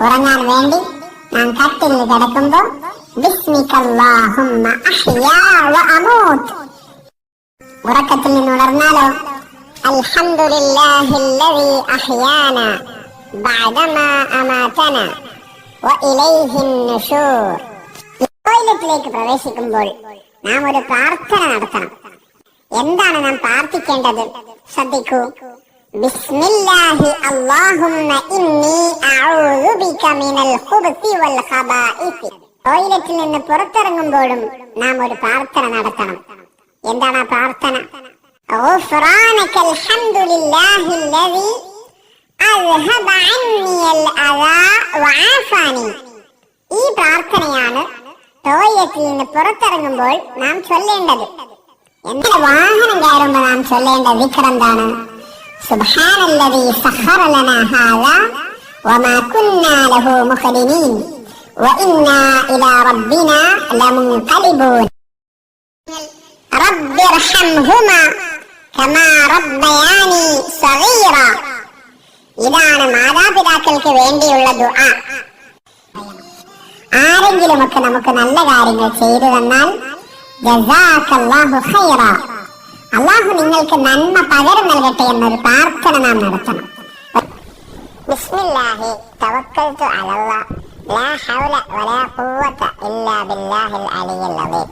ഉറങ്ങാൻ വേണ്ടി ഞാൻ കട്ടിൽ കിടക്കുമ്പോ ഉറക്കത്തിൽ നിന്ന് ഉണർന്നാലോ? അൽഹംദുലില്ലാഹില്ലദീ ബഅദമാ പ്രവേശിക്കുമ്പോൾ നാം ഒരു പ്രാർത്ഥന നടത്തണം. എന്താണ് നാം പ്രാർത്ഥിക്കേണ്ടത്? ശ്രദ്ധിക്കൂ. ബിസ്മില്ലാഹി അല്ലാഹുമ്മ ഇന്നി അഊദു ബിക മിനൽ ഖുബ്തി വൽ ഖബാഇസ് ടോയ്ലറ്റിൽ നിന്ന് പുറത്തിറങ്ങുമ്പോഴും നാം ഒരു പ്രാർത്ഥന നടത്തണം എന്താണ് ആ പ്രാർത്ഥന غفرانك الحمد لله الذي أذهب عني الأذى وعافاني ഈ പ്രാർത്ഥനയാണ് ടോയ്ലറ്റിൽ നിന്ന് പുറത്തിറങ്ങുമ്പോൾ നാം ചൊല്ലേണ്ടത് എന്നാൽ വാഹനം കയറുമ്പോൾ നാം ചൊല്ലേണ്ട വിക്രം എന്താണ് സുബ്ഹാനല്ലദീ സഖറ ലനാ ഹാദാ വമാ കുന്നാ ലഹു മുഖ്രിനീൻ വഇന്നാ ഇലാ റബ്ബിനാ ലമുൻഖലിബൂൻ رب ارحمهما كما ربياني صغيرا ഇതാണ് മാതാപിതാക്കൾക്ക് വേണ്ടിയുള്ള ദുആ ആരെങ്കിലുമൊക്കെ നമുക്ക് നല്ല കാര്യങ്ങൾ ചെയ്തു തന്നാൽ ജസാക്കല്ലാഹു ഖൈറ അള്ളാഹു നിങ്ങൾക്ക് നന്മ പകരം നൽകട്ടെ എന്നൊരു പ്രാർത്ഥന നാം നടത്തണം. ബിസ്മില്ലാഹി തവക്കൽതു അലല്ലാഹ്. ലാ ഹൗല വലാ ഖുവത ഇല്ലാ ബില്ലാഹിൽ അലിയിൽ അലീം